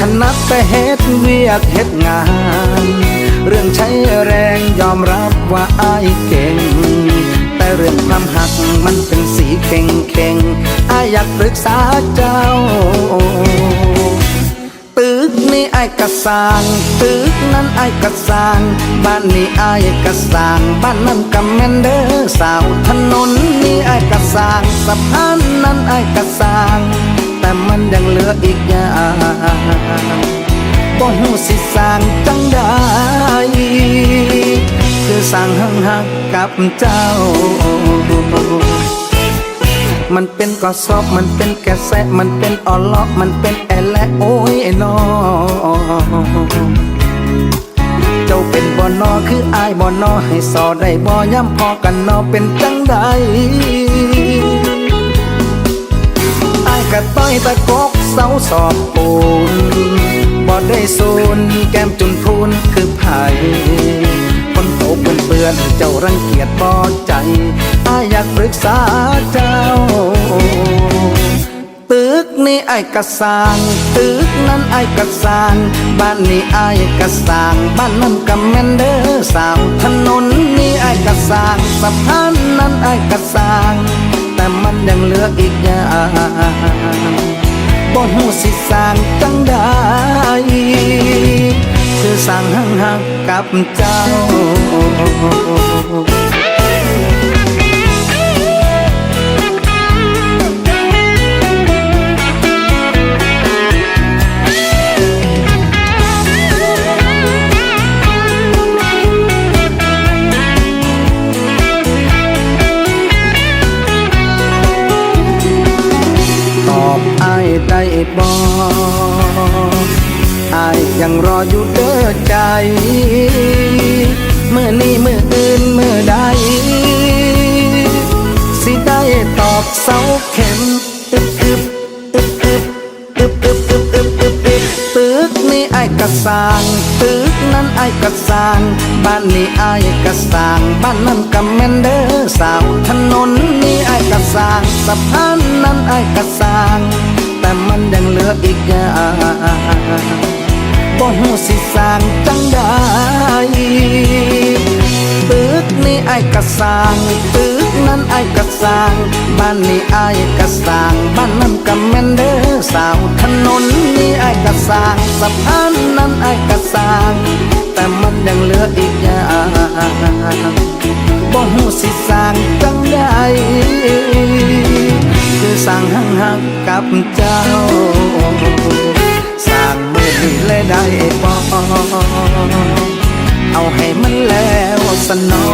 ถนัดแต่เฮ็ดเวียกเฮ็ดงาน เรื่องใช้แรงยอมรับว่าอายเก่ง แต่เรื่องความหักมันเป็นสีเข่งเข่งๆอายอยากปรึกษาเจ้า ตึกนี่ไอ้กระสางตึกนั้นไอ้กระสางบ้านนี้ไอ้กระสางบ้านนั้นกำแมนเดอร์สาวถนนนี่ไอ้กระสางสะพานนั้นไอ้กระสางแต่มันยังเหลืออีกอย่าง บ่หูสิสร้างจังได้คือสร้างหังหักกับเจ้า มันเป็นกอสอบ มันเป็นแกแสะมันเป็นออลอกมันเป็นแอลและโอ้ยไอ้นอเจ้าเป็นบ่อนอคืออายบ่อนอให้สอได้บ่ย้ำพอกันนอเป็นจังใดอายกะต้อยตะกกเสาสอบปูน บ่ได้สูนแก้มจุนพูนคือไผ่คนโตเปื้อนเปื้อนเจ้ารังเกียจบ่ใจอายอยากปรึกษาเจ้า ตึกนี่ไอ้กระสางตึกนั้นไอ้กระสางบ้านนี้ไอ้กระสางบ้านนั้นกำแมนเดอร์สาวถนนนี่ไอ้กระสางสะพานนั้นไอ้กระสางแต่มันยังเหลืออีกอย่าง บ่หูสิสร้างจังได้คือสร้างหังหักกับเจ้า ไอยได้บ่ไอ้ายยังรออยู่เด้อใจ เมื่อนี้เมื่ออื่นเมื่อใด สิได้ตอกเสาเข็มอึบอึบอึบอึบอึบอึบอึบอึบอึบอึบตึกนี่ไอ้กระสางตึกนั้นไอ้กระสางบ้านนี้ไอ้กระสางบ้านนั้นกำแมนเดอร์สาวถนนนี่ไอ้กระสางสะพานนั้นไอ้กระสาง ออีกาบ่หูสิสร้างจังได้ตึกนี่ไอ้กระสางตึกนั้นไอ้กระสางบ้านนี้ไอ้กระสางบ้านนั้นกำแมนเดอร์สาวถนนนี่ไอ้กระสางสะพานนั้นไอ้กระสางแต่มันยังเหลืออีกอย่างบ่หูสิสร้างจัง หังหักกับเจ้า สร้างมือนี้เลยได้ปอเอาให้มันแล้วสนอ